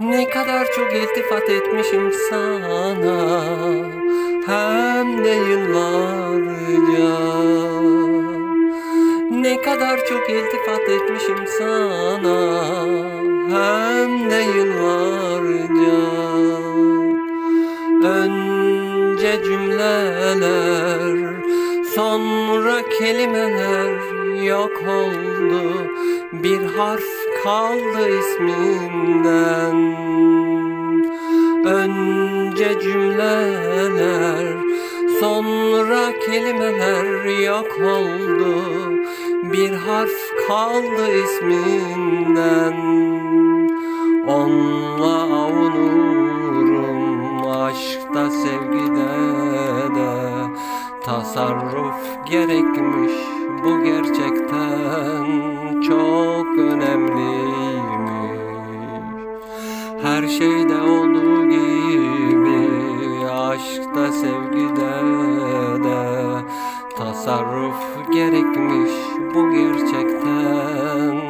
Ne kadar çok iltifat etmişim sana Hem de yıllarca. Ne kadar çok iltifat etmişim sana Hem de yıllarca. Önce cümleler Sonra kelimeler yok oldu. Bir harf kaldı isminden Önce cümleler Sonra kelimeler yok oldu. Bir harf kaldı isminden. Onunla avunurum aşkta sevgide de. Tasarruf gerekmiş bu gerçekten çok önemliymiş. Her şeyde gibi aşkta sevgide de tasarruf gerekmiş bu gerçekten.